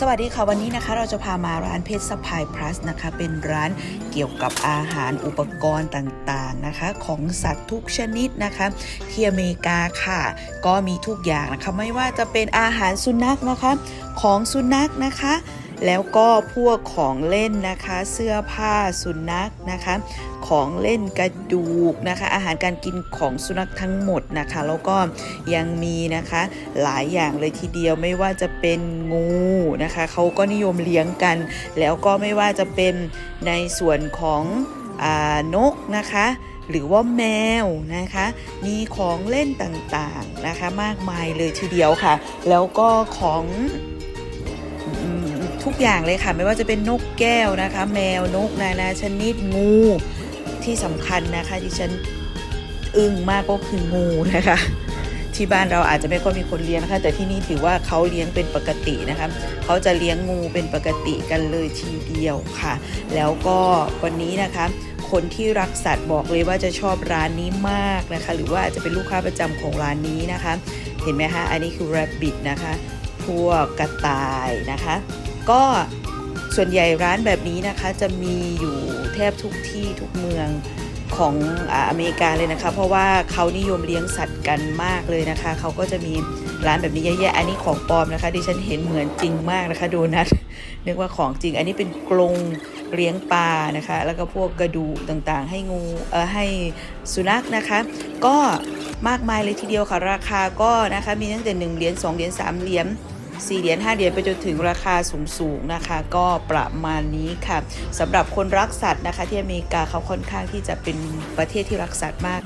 สวัสดีค่ะวันนี้นะคะ เราจะพามาร้านเพชรสพายพลัสนะคะ เป็นร้านเกี่ยวกับอาหารอุปกรณ์ต่างๆนะคะ ของสัตว์ทุกชนิดนะคะที่อเมริกาค่ะ ก็มีทุกอย่างนะคะ ไม่ว่าจะเป็นอาหารสุนัขนะคะ ของสุนัขนะคะ แล้วก็พวกของเล่นนะคะ เสื้อผ้าสุนัขนะคะ ของเล่นกระดูกนะคะ อาหารการกินของสุนัขทั้งหมดนะคะ แล้วก็ยังมีนะคะหลายอย่างเลยทีเดียวไม่ว่าจะเป็นงูนะคะเขาก็นิยมเลี้ยงกัน แล้วก็ไม่ว่าจะเป็นในส่วนของอนกนะคะหรือว่าแมวนะคะ มีของเล่นต่างๆนะคะ มากมายเลยทีเดียวค่ะ แล้วก็ของ ทุกอย่างเลยค่ะ ไม่ว่าจะเป็นนกแก้วนะคะ แมวนกนานาชนิดงูที่สำคัญนะคะที่ฉันอึ้งมากก็คืองูนะคะ ที่บ้านเราอาจจะไม่ค่อยมีคนเลี้ยงนะคะแต่ที่นี่ถือว่าเขาเลี้ยงเป็นปกตินะคะเขาจะเลี้ยงงูเป็นปกติกันเลยทีเดียวค่ะ แล้วก็วันนี้นะคะ คนที่รักสัตว์บอกเลยว่าจะชอบร้านนี้มากนะคะ หรือว่าอาจจะเป็นลูกค้าประจำของร้านนี้นะคะ เห็นไหมคะอันนี้คือ rabbit นะคะ พวกกระต่ายนะคะ ก็ส่วนใหญ่ร้านแบบนี้นะคะจะมีอยู่แทบทุกที่ทุกเมืองของอเมริกาเลยนะคะ เพราะว่าเขานิยมเลี้ยงสัตว์กันมากเลยนะคะ เขาก็จะมีร้านแบบนี้เยอะแยะอันนี้ของปลอมนะคะ ดิฉันเห็นเหมือนจริงมากนะคะโดนัทนึกว่าของจริง อันนี้เป็นกรงเลี้ยงปลานะคะ แล้วก็พวกกระดูกต่างๆ ให้งูเออให้สุนัขนะคะ ก็มากมายเลยทีเดียวค่ะราคาก็นะคะมีตั้งแต่1เหรียญ2เหรียญ3เหรียญ 4 เหรียญ 5 เหรียญไปจนถึงราคาสูงๆนะคะ ก็ประมาณนี้ค่ะสำหรับคนรักสัตว์นะคะที่อเมริกาเขาค่อนข้างที่จะเป็นประเทศที่รักสัตว์มาก